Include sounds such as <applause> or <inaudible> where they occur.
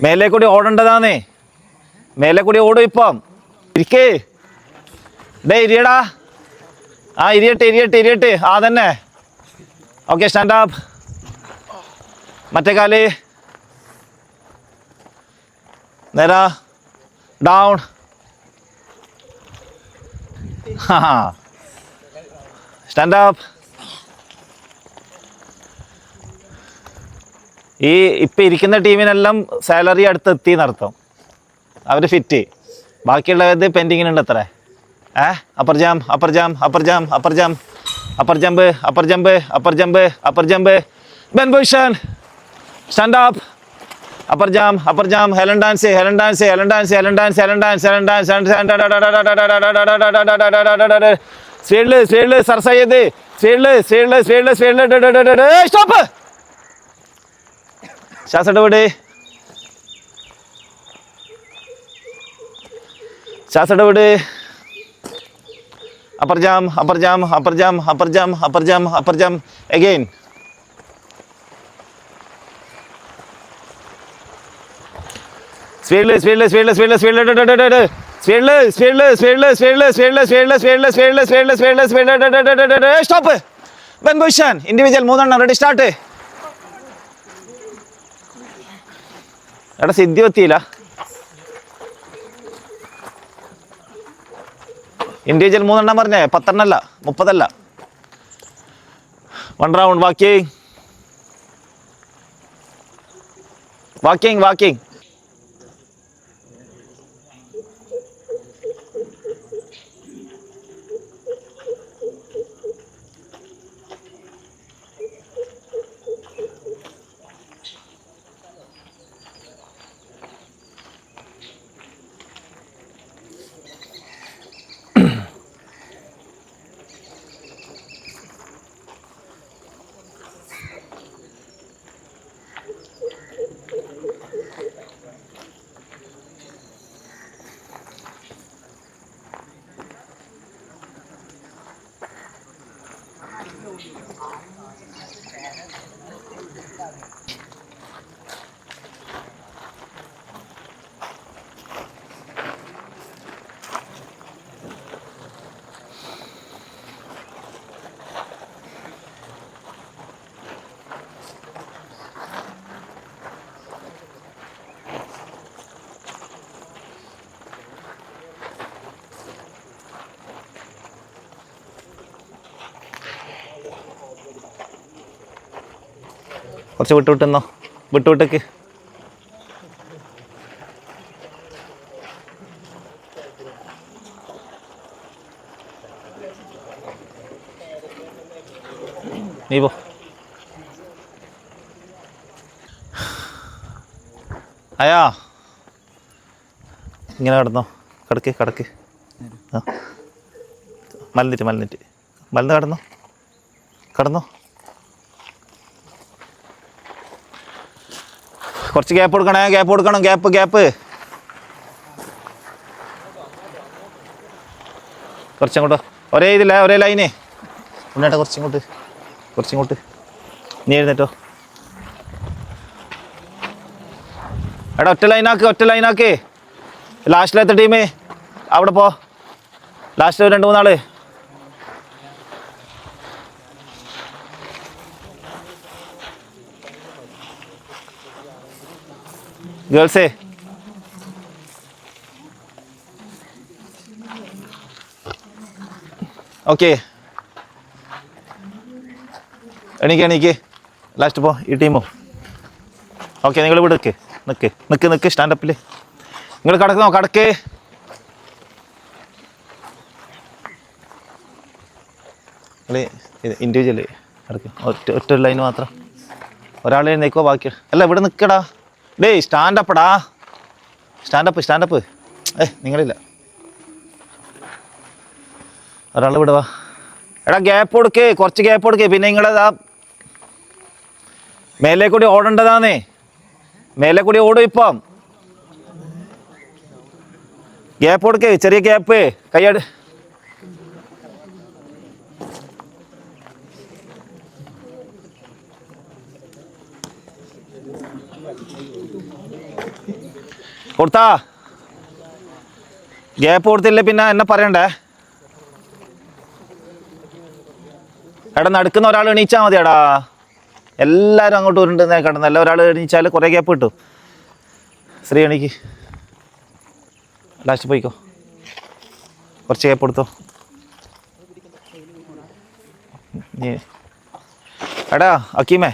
മേലെ കൂടി ഓടേണ്ടതാന്നേ മേലെ കൂടി ഓടും ഇപ്പം. ഇരിക്കേ. ഡേ ഇരിയടാ. ആ ഇരിയട്ടെ ഇരിയട്ടെ ഇരിയട്ടെ. ആ തന്നെ ഓക്കെ സ്റ്റാൻഡ് അപ്പ് മറ്റേ കാൽ. നേരാ. ഡൗൺ സ്റ്റാൻഡ് <laughs> ഈ ഇപ്പം ഇരിക്കുന്ന ടീമിനെല്ലാം സാലറി അടുത്ത് എത്തി നടത്തും അവർ ഫിറ്റ് ബാക്കിയുള്ളത് പെൻഡിങ്ങിനുണ്ട് അത്ര ഏ upper jam upper jam upper jam upper jam upper jump upper jump upper jump upper jump bend position stand up upper jam upper jam Helen dance Helen dance Helen dance Helen dance Helen dance Helen dance സ്പീഡിൽ സ്പീഡിൽ സർസയ്യത് സ്പീഡിൽ സ്പീഡിൽ സ്പീഡിൽ സ്പീഡിൽ stop ശ്വാസം ഇടപെട് ശ്വാസം ഇടപെട് upper jam upper jam upper jam upper jam upper jam upper jam again സ്പീഡിൽ സ്പീഡിൽ സ്പീഡിൽ സ്പീഡിൽ സ്പീഡിൽ സ്പീഡിൽ സ്പീഡിൽ സ്പീഡിൽ സ്പീഡിൽ സ്പീഡിൽ സ്പീഡിൽ സ്പീഡിൽ സ്പീഡിൽ സ്പീഡിൽ സ്പീഡിൽ സ്പീഡിൽ സ്റ്റോപ്പ് ബെൻ പൊസിഷൻ ഇൻഡിവിജ്വൽ മൂന്നെണ്ണം റെഡി സ്റ്റാർട്ട് എടാ സിദ്ധി എത്തിയില്ല. ഇൻഡിവിജ്വൽ മൂന്നെണ്ണം പറഞ്ഞേ. പത്തെണ്ണല്ല മുപ്പതല്ല. One round walking walking walking കുറച്ച് വിട്ടുവിട്ടെന്നോ വിട്ടുവിട്ടേക്ക്. വിട്ടു വിട്ടേക്ക് നീ പോ. അയാ. ഇങ്ങനെ കിടന്നോ. കിടക്ക് കിടക്ക്. ആ. മലന്നിട്ട് മലന്നിട്ട് മലന്ന് കിടന്നോ. കിടന്നോ. കുറച്ച് ഗ്യാപ്പ് കൊടുക്കണേ ഗ്യാപ്പ് കൊടുക്കണം ഗ്യാപ്പ് ഗ്യാപ്പ് കുറച്ചങ്ങോട്ട്. ഒരേ ഇതില്ല ഒരേ ലൈനേ ഉണ്ണേട്ടാ കുറച്ചിങ്ങോട്ട് കുറച്ചിങ്ങോട്ട്. നീ എഴുന്നേറ്റോ. എടാ ഒറ്റ ലൈനാക്ക് ഒറ്റ ലൈനാക്ക് ലാസ്റ്റിലത്തെ ടീമേ അവിടെ പോ. ലാസ്റ്റ് രണ്ട് മൂന്നാൾ. ഗേൾസേ. ഓക്കെ. എണീക്ക് എണീക്ക്. ലാസ്റ്റ് പോ ഈ ടീമോ ഓക്കെ നിങ്ങൾ ഇവിടെ നിൽക്ക് നിൽക്ക് നിൽക്ക് നിൽക്ക് സ്റ്റാൻഡപ്പിൽ നിങ്ങൾ കിടക്കുന്നോ കിടക്ക്. നിങ്ങൾ ഇൻഡിവിജ്വൽ കിടക്ക്. ഒറ്റ ഒറ്റ ലൈൻ മാത്രം. ഒരാൾ എഴുന്നേക്കോ ബാക്കി? അല്ല ഇവിടെ നിൽക്കടാ ഡേയ് സ്റ്റാൻഡപ്പടാ സ്റ്റാൻഡപ്പ് സ്റ്റാൻഡപ്പ് ഏ നിങ്ങളില്ല. ഒരാൾ വിടുവാ. എടാ ഗ്യാപ്പ് കൊടുക്കേ കുറച്ച് ഗ്യാപ്പ് കൊടുക്കേ. പിന്നെ നിങ്ങളതാ മേലെ കൂടി ഓടേണ്ടതാന്നേ. മേലെ കൂടി ഓടും ഇപ്പം. ഗ്യാപ്പ് കൊടുക്കേ ചെറിയ ഗ്യാപ്പ് കയ്യട് കൊടുത്താ? ഗ്യാപ്പ് കൊടുത്തില്ലേ പിന്നെ എന്നെ പറയണ്ടേ? എടാ നടക്കുന്ന ഒരാൾ എണീച്ചാൽ മതി എടാ എല്ലാവരും അങ്ങോട്ട് ഉരുണ്ടെന്നേ നല്ല ഒരാൾ എണീച്ചാൽ കുറേ ഗ്യാപ്പ് കിട്ടും. ശ്രീ എണീക്ക്. ലാസ്റ്റ് പോയിക്കോ. കുറച്ച് ഗ്യാപ്പ് കൊടുത്തോ. എടാ അക്കീമേ.